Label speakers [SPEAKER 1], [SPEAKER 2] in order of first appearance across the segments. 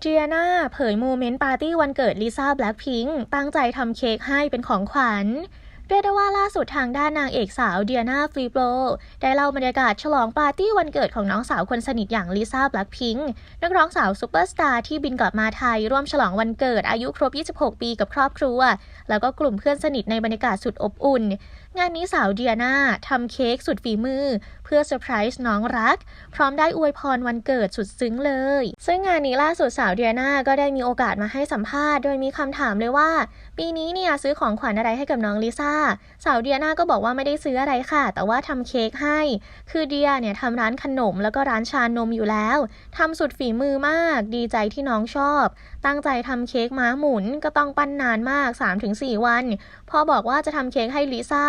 [SPEAKER 1] เจียนาเผยโมเมนต์ปาร์ตี้วันเกิดลิซ่าแบล็คพิงค์ตั้งใจทำเค้กให้เป็นของขวัญเรียกได้ว่าล่าสุดทางด้านนางเอกสาวเดียนาฟลีโปรได้เล่าบรรยากาศฉลองปาร์ตี้วันเกิดของน้องสาวคนสนิทอย่างลิซ่าแบล็คพิงค์นักร้องสาวซูเปอร์สตาร์ที่บินกลับมาไทย ร่วมฉลองวันเกิดอายุครบ 26 ปีกับครอบครัว แล้วก็กลุ่มเพื่อนสนิทในบรรยากาศสุดอบอุ่น งานนี้สาวเดียนาทำเค้กสุดฝีมือ พื่อเซอร์ไพรส์น้องรัก พร้อมได้อวยพรวันเกิดสุดซึ้งเลย ซึ่งงานนี้ล่าสุดสาวเดียนาก็ได้มีโอกาสมาให้สัมภาษณ์ โดยมีคำถามเลยว่า ปีนี้เนี่ยซื้อของขวัญอะไรให้กับน้องลิซ่า สาวเดียนาก็บอกว่าไม่ได้ซื้ออะไรค่ะ แต่ว่าทำเค้กให้ คือเดียเนี่ยทำร้านขนมแล้วก็ร้านชานมอยู่แล้วทำสุดฝีมือมาก ดีใจที่น้องชอบ ตั้งใจทำเค้กม้าหมุนก็ต้องปั้นนานมาก 3-4 วัน พอบอกว่าจะทำเค้กให้ลิซ่า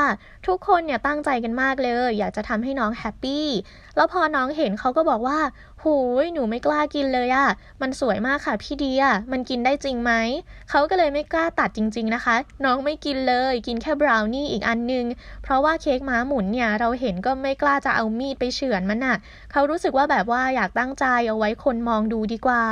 [SPEAKER 1] ทุกคนเนี่ยตั้งใจกันมากเลย อยากจะทำให้น้องแฮปปี้ แล้วพอน้องเห็นเขาก็บอกว่า หูย หนูไม่กล้ากินเลยอะมันสวยมากค่ะพี่เดีย มันกินได้จริงไหม เขาก็เลยไม่กล้าตัดจริง ๆนะคะ น้องไม่กินเลย กินแค่บราวนี่อีกอันนึง เพราะว่าเค้กม้าหมุนเนี่ย เราเห็นก็ไม่กล้าจะเอามีดไปเฉือนมันอะเขารู้สึกว่าแบบว่าอยากตั้งใจเอาไว้คนมองดูดีกว่า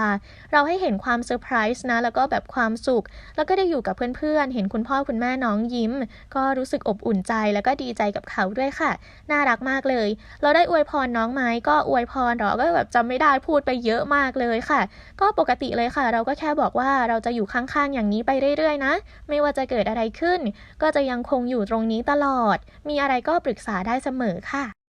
[SPEAKER 1] เราให้เห็นความเซอร์ไพรส์นะ แล้วก็แบบความสุข แล้วก็ได้อยู่กับเพื่อนๆ เห็นคุณพ่อคุณแม่น้องยิ้ม ก็รู้สึกอบอุ่นใจแล้วก็ดีใจกับเขาด้วยค่ะ น่ารักมากเลยเราได้อวยพรน้องไหมก็อวยพรเรอก็แบบจำไม่ได้พูดไปเยอะมากเลยค่ะ ก็ปกติเลยค่ะ เราก็แค่บอกว่าเราจะอยู่ข้างๆอย่างนี้ไปเรื่อยๆนะ ไม่ว่าจะเกิดอะไรขึ้น ก็จะยังคงอยู่ตรงนี้ตลอด มีอะไรก็ปรึกษาได้เสมอค่ะ